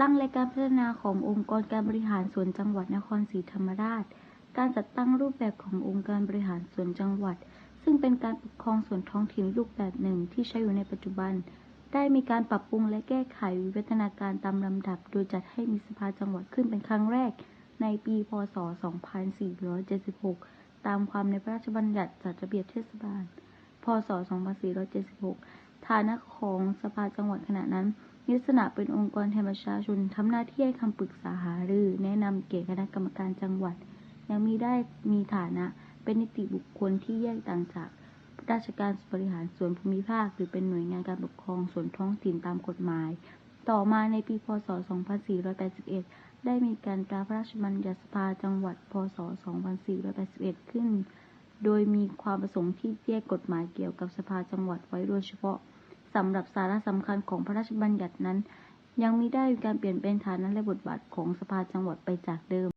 ตั้งและการพัฒนาขององค์กรการบริหารส่วนจังหวัดนครศรีธรรมราช การจัดตั้งรูปแบบขององค์การบริหารส่วนจังหวัด ซึ่งเป็นการปกครองส่วนท้องถิ่นรูปแบบหนึ่งที่ใช้อยู่ในปัจจุบัน ได้มีการปรับปรุงและแก้ไขวิวัฒนาการตามลำดับ โดยจัดให้มีสภาจังหวัดขึ้นเป็นครั้งแรก ในปี พศ 2476 ตามความในพระราชบัญญัติจัดระเบียบเทศบาล พศ 2476 ฐานะของสภาจังหวัดขณะนั้น มีลักษณะเป็นองค์กรแทนประชาชนทำหน้าที่ให้คำปรึกษาหารือ แนะนำเกี่ยคณะกรรมการจังหวัด ยังมีได้มีฐานะ เป็นนิติบุคคลที่แยกต่างจากราชการบริหารส่วนภูมิภาค หรือเป็นหน่วยงานการปกครองส่วนท้องถิ่นตามกฎหมาย ต่อมาในปี พศ 2481 ได้มีการตราพระราชบัญญัติสภาจังหวัด พศ 2481 ขึ้น โดยมีความประสงค์ที่แยกกฎหมายเกี่ยวกับสภาจังหวัดไว้โดยเฉพาะ สำหรับสาระสำคัญของพระราชบัญญัตินั้น ยังมิได้การเปลี่ยนแปลงฐานะและบทบาทของสภาจังหวัดไปจากเดิม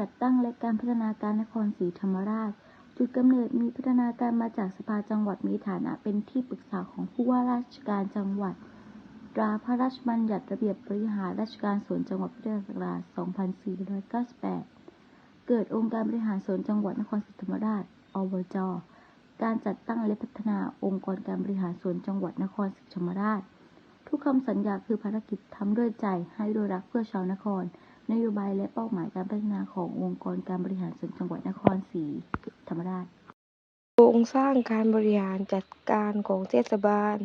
จัดตั้งและการพัฒนาการนครศรีธรรมราช จุดกำเนิดมีพัฒนาการมาจากสภาจังหวัดมีฐานะเป็นที่ปรึกษาของผู้ว่าราชการจังหวัด ตราพระราชบัญญัติระเบียบบริหารราชการส่วนจังหวัดพุทธศักราช 2498 เกิดองค์การบริหารส่วนจังหวัดนครศรีธรรมราช อบจ การจัดตั้งและพัฒนาองค์กรการบริหารส่วนจังหวัดนครศรีธรรมราช ทุกคำสัญญาคือภารกิจทำด้วยใจให้ด้วยรักเพื่อชาวนคร นโยบายและเป้าหมายการพัฒนาขององค์กรการบริหารส่วนจังหวัดนครศรีธรรมราช โครงสร้างการบริหารจัดการของเทศบาล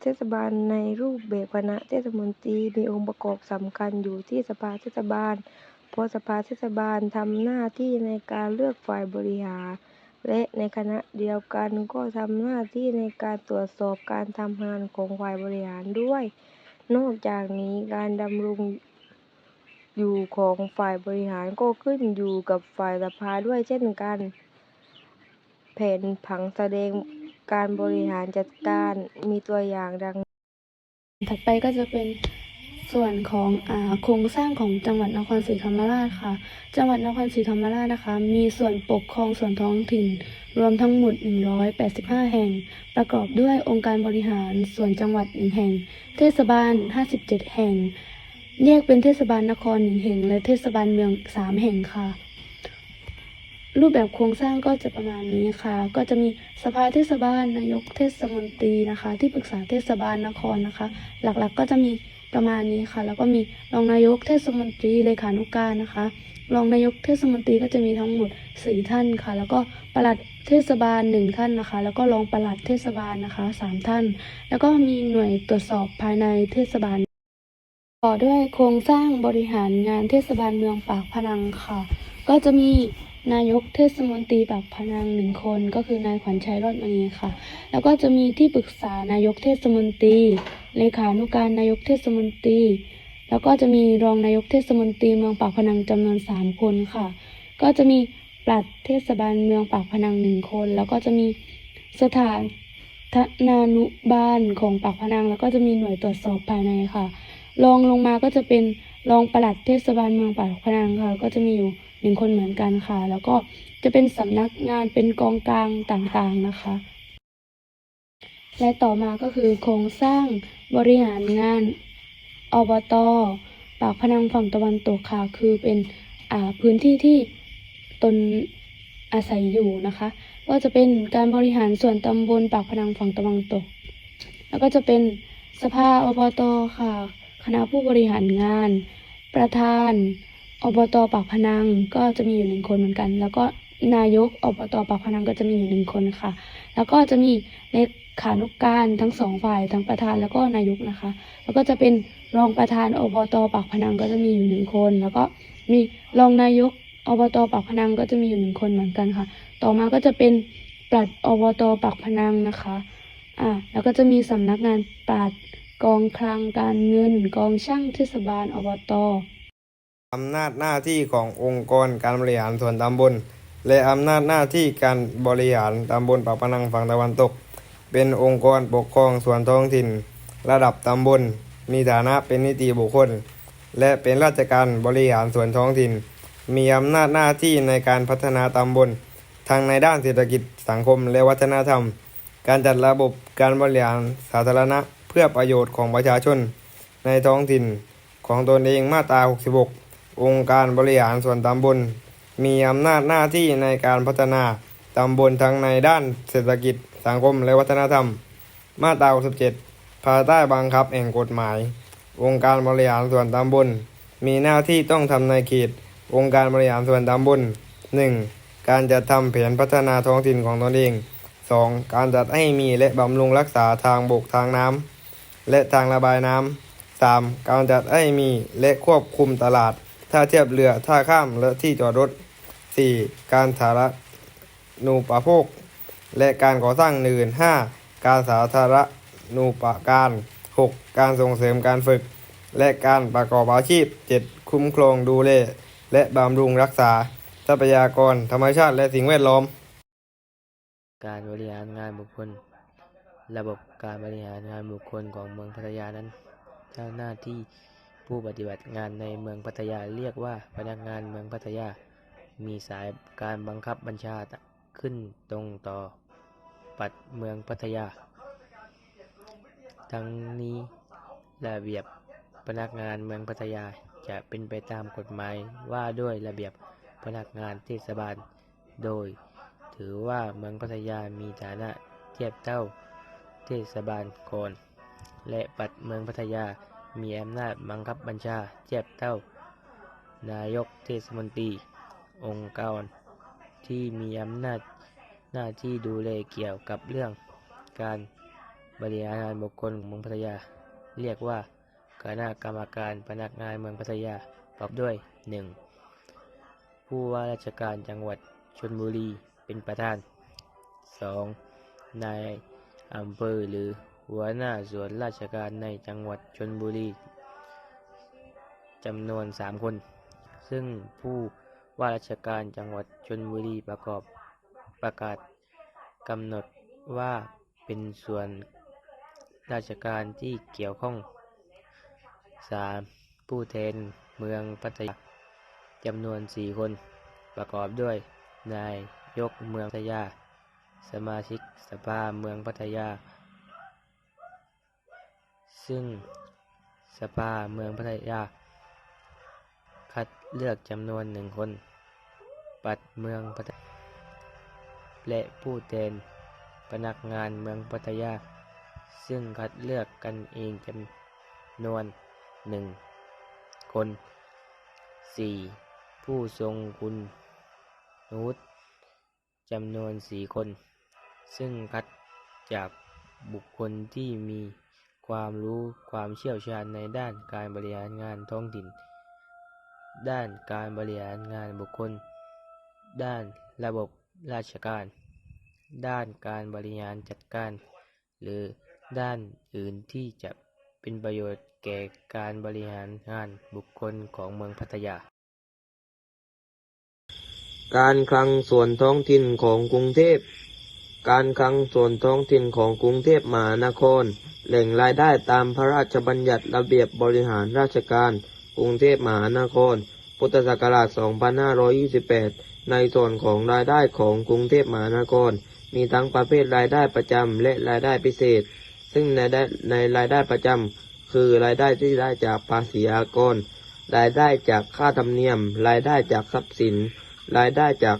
เทศบาลในรูปแบบคณะเทศมนตรีมีองค์ประกอบสำคัญอยู่ที่สภาเทศบาล เพราะสภาเทศบาลทำหน้าที่ในการเลือกฝ่ายบริหาร และในคณะเดียวกันก็ทำหน้าที่ในการตรวจสอบการทำงานของฝ่ายบริหารด้วย นอกจากนี้การดำรงอยู่ของฝ่ายบริหารก็ขึ้นอยู่กับฝ่ายสภาด้วยเช่นกัน แผนผังแสดงการบริหารจัดการมีตัวอย่างดัง ถัดไปก็จะเป็น ส่วนของอโครงสร้างของจังหวัดนครศรีธรรมราชค่ะ จังหวัดนครศรีธรรมราชนะคะ มีส่วนปกครองส่วนท้องถิ่น รวมทั้งหมด 185 แห่ง ประกอบด้วยองค์การบริหารส่วนจังหวัด1แห่ง เทศบาล 57 แห่งแยกเป็นเทศบาลนคร1แห่ง และเทศบาลเมือง3แห่งค่ะ รูปแบบโครงสร้างก็จะประมาณนี้ค่ะ ก็จะมีสภาเทศบาลนายกเทศมนตรีนะคะ ที่ปรึกษาเทศบาลนครนะคะ หลักๆก็จะมี ประมาณนี้ค่ะ แล้วก็มีรองนายกเทศมนตรีเลขานุการนะคะ รองนายกเทศมนตรีก็จะมีทั้งหมดสี่ท่านค่ะ แล้วก็ปลัดเทศบาลหนึ่งท่านนะคะ แล้วก็รองปลัดเทศบาลนะคะสามท่าน แล้วก็มีหน่วยตรวจสอบภายในเทศบาล ต่อด้วยโครงสร้างบริหารงานเทศบาลเมืองปากพนังค่ะ ก็จะมี นายกเทศมนตรีปากพนังหนึ่งคนก็คือนายขวัญชัยรอดมณีค่ะ แล้วก็จะมีที่ปรึกษานายกเทศมนตรีเลขานุการนายกเทศมนตรี แล้วก็จะมีรองนายกเทศมนตรีเมืองปากพนังจำนวนสามคนค่ะ ก็จะมีปลัดเทศบาลเมืองปากพนังหนึ่งคน แล้วก็จะมีสถานทนานุบาลของปากพนัง แล้วก็จะมีหน่วยตรวจสอบภายในค่ะรองลงมาก็จะเป็นรองปลัดเทศบาลเมืองปากพนังค่ะ ก็จะมีอยู่ หนึ่งคนเหมือนกันค่ะ แล้วก็จะเป็นสำนักงานเป็นกองกลางต่างๆนะคะ และต่อมาก็คือโครงสร้างบริหารงานอบตปากพนังฝั่งตะวันตกค่ะ คือเป็นอ่าพื้นที่ที่ตนอาศัยอยู่นะคะ ก็จะเป็นการบริหารส่วนตำบลปากพนังฝั่งตะวันตก แล้วก็จะเป็นสภาอบตค่ะ คณะผู้บริหารงาน ประธาน อบตปากพนังก็จะมีอยู่หนึ่งคนเหมือนกัน แล้วก็นายกอบตปากพนังก็จะมีอยู่หนึ่งคนค่ะ แล้วก็จะมีเลขานุการทั้งสองฝ่ายทั้งประธานแล้วก็นายกนะคะ แล้วก็จะเป็นรองประธานอบตปากพนังก็จะมีอยู่หนึ่งคน แล้วก็มีรองนายกอบตปากพนังก็จะมีอยู่หนึ่งคนเหมือนกันค่ะ ต่อมาก็จะเป็นปลัดอบตปากพนังนะคะอ่าแล้วก็จะมีสำนักงานปลัดกองคลังการเงิน กองช่างเทศบาลอบต อำนาจหน้าที่ขององค์กรการบริหารส่วนตำบล และอำนาจหน้าที่การบริหารตำบลปากพนังฝั่งตะวันตก เป็นองค์กรปกครองส่วนท้องถิ่น ระดับตำบล มีฐานะเป็นนิติบุคคล และเป็นราชการบริหารส่วนท้องถิ่น มีอำนาจหน้าที่ในการพัฒนาตำบลทั้งในด้านเศรษฐกิจสังคมและวัฒนธรรม การจัดระบบการบริหารสาธารณะ เพื่อประโยชน์ของประชาชน ในท้องถิ่นของตนเองมาตรา 66 องค์การบริหารส่วนตำบล มีอำนาจหน้าที่ในการพัฒนาตำบลทั้งในด้านเศรษฐกิจ สังคมและวัฒนธรรม มาตรา67ภายใต้บังคับแห่งกฎหมาย องค์การบริหารส่วนตำบล มีหน้าที่ต้องทำในเขต องค์การบริหารส่วนตำบล 1. การจัดทำแผนพัฒนาท้องถิ่นของตนเอง 2. การจัดให้มีและบำรุงรักษาทางบกทางน้ำและทางระบายน้ำ 3. การจัดให้มีและควบคุมตลาด ท่าเทียบเรือท่าข้ามและที่จอดรถ 4. การสาธารณูปโภค และการก่อสร้างอื่น 5. การสาธารณูปการ 6. การส่งเสริมการฝึก และการประกอบอาชีพ 7. คุ้มครองดูแลและบำรุงรักษา ทรัพยากรธรรมชาติและสิ่งแวดล้อม การบริหารงานบุคคล ระบบการบริหารงานบุคคลของเมืองพัทยานั้นเจ้าหน้าที่ ผู้ปฏิบัติงานในเมืองพัทยาเรียกว่าพนักงานเมืองพัทยา มีสายการบังคับบัญชาขึ้นตรงต่อปัดเมืองพัทยา ทั้งนี้ระเบียบพนักงานเมืองพัทยาจะเป็นไปตามกฎหมายว่าด้วยระเบียบพนักงานเทศบาล โดย ถือว่าเมืองพัทยามีฐานะเทียบเท่าเทศบาลก่อนและปัดเมืองพัทยา มีอำนาจบังคับบัญชาเทียบเท่านายกเทศมนตรี องค์กรที่มีอำนาจหน้าที่ดูแลเกี่ยวกับเรื่องการบริหารงานบุคคลของเมืองพัทยา เรียกว่าคณะกรรมการพนักงานเมืองพัทยาประกอบด้วย 1. ผู้ว่าราชการจังหวัดชลบุรีเป็นประธาน 2. นายอำเภอหรือ หัวหน้าส่วนราชการในจังหวัดชลบุรีจำนวน 3 คน ซึ่งผู้ว่าราชการจังหวัดชลบุรีประกอบประกาศกำหนดว่าเป็นส่วนราชการที่เกี่ยวข้อง 3. ผู้แทนเมืองพัทยาจำนวน 4 คน ประกอบด้วย นายยกเมืองพัทยา สมาชิกสภาเมืองพัทยา ซึ่งสภาเมืองพัทยา คัดเลือกจำนวนหนึ่งคน ปัดเมืองพัทยา และผู้แทนพนักงานเมืองพัทยา ซึ่งคัดเลือกกันเองจำนวนหนึ่งคน 4. ผู้ทรงคุณวุฒิจำนวนสี่คน ซึ่งคัดจากบุคคลที่มี ความรู้ความเชี่ยวชาญในด้านการบริหารงานท้องถิ่น ด้านการบริหารงานบุคคล ด้านระบบราชการ ด้านการบริหารจัดการ หรือด้านอื่นที่จะเป็นประโยชน์แก่การบริหารงานบุคคลของเมืองพัทยา การคลังส่วนท้องถิ่นของกรุงเทพ การคลังส่วนท้องถิ่นของกรุงเทพมหานคร แหล่งรายได้ตามพระราชบัญญัติระเบียบบริหารราชการ กรุงเทพมหานคร พุทธศักราช 2528 ในส่วนของรายได้ของกรุงเทพมหานคร มีทั้งประเภทรายได้ประจำและรายได้พิเศษ ซึ่งในในรายได้ประจำคือรายได้ที่ได้จากภาษีอากร รายได้จากค่าธรรมเนียม รายได้จากทรัพย์สิน รายได้จาก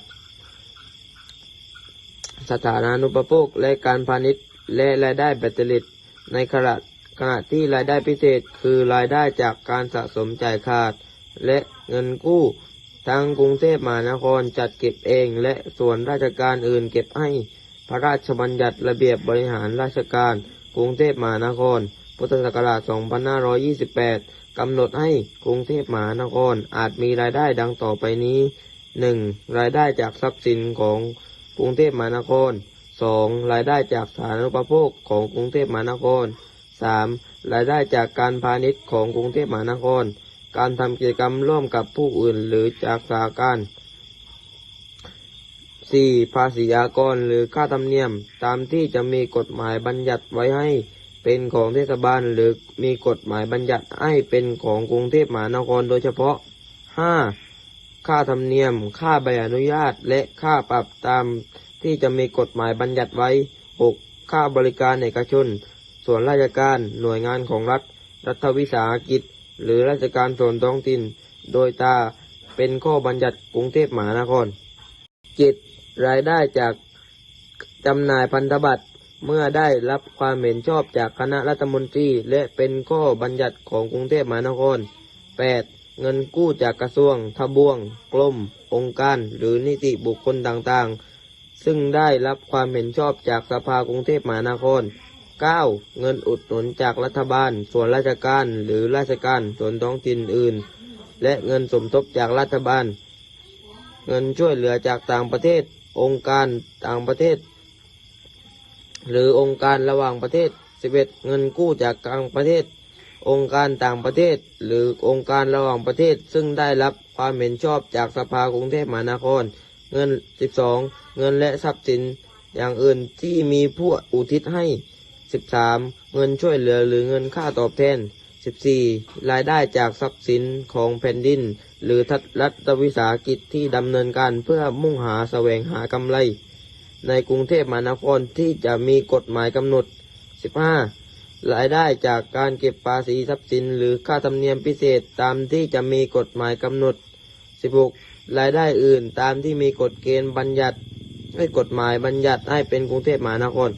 สถานานุปโภคและการพาณิชย์และรายได้แบตเตอรี่ในขณะขณะที่รายได้พิเศษคือรายได้จากการสะสมจ่ายขาด และเงินกู้ทางกรุงเทพมหานครจัดเก็บเอง และส่วนราชการอื่นเก็บให้พระราชบัญญัติระเบียบบริหารราชการกรุงเทพมหานคร พุทธศักราช 2528 กำหนดให้กรุงเทพมหานครอาจมีรายได้ดังต่อไปนี้ 1. รายได้จากทรัพย์สินของ กรุงเทพมหานคร 2. รายได้จากสาธารณูปโภคของกรุงเทพมหานคร 3. รายได้จากการพาณิชย์ของกรุงเทพมหานคร การทำกิจกรรมร่วมกับผู้อื่นหรือจากสาการ 4. ภาษีอากรหรือค่าธรรมเนียม ตามที่จะมีกฎหมายบัญญัติไว้ให้เป็นของเทศบาลหรือมีกฎหมายบัญญัติให้เป็นของกรุงเทพมหานครโดยเฉพาะ 5. ค่าธรรมเนียม ค่าใบอนุญาต และค่าปรับตามที่จะมีกฎหมายบัญญัติไว้ 6. ค่าบริการเอกชน ส่วนราชการ หน่วยงานของรัฐ รัฐวิสาหกิจ หรือราชการส่วนท้องถิ่น โดยตาเป็นข้อบัญญัติกรุงเทพมหานครจิตรายได้จากจำหน่ายพันธบัตรเมื่อได้รับความเห็นชอบจากคณะรัฐมนตรี และเป็นข้อบัญญัติของกรุงเทพมหานคร 8. เงินกู้จากกระทรวง ทบวงกรมองค์การ หรือนิติบุคคลต่างๆ ซึ่งได้รับความเห็นชอบจากสภากรุงเทพมหานคร 9. เงินอุดหนุนจากรัฐบาล ส่วนราชการ หรือราชการส่วนท้องถิ่นอื่น และเงินสมทบจากรัฐบาล เงินช่วยเหลือจากต่างประเทศ องค์การต่างประเทศ หรือองค์การระหว่างประเทศ 11. เงินกู้จากต่างประเทศ องค์การต่างประเทศ หรือองค์การระหว่างประเทศ ซึ่งได้รับความเห็นชอบจากสภากรุงเทพมหานคร เงิน 12. เงินและทรัพย์สินอย่างอื่นที่มีผู้อุทิศให้ 13. เงินช่วยเหลือหรือเงินค่าตอบแทน 14. รายได้จากทรัพย์สินของแผ่นดิน หรือทัศรัฐวิสาหกิจที่ดำเนินการเพื่อมุ่งหาแสวงหากำไร ในกรุงเทพมหานครที่จะมีกฎหมายกำหนด 15. รายได้จากการเก็บภาษีทรัพย์สิน หรือค่าธรรมเนียมพิเศษตามที่จะมีกฎหมายกำหนด 16. รายได้อื่นตามที่มีกฎเกณฑ์บัญญัติให้กฎหมายบัญญัติให้เป็นกรุงเทพมหานคร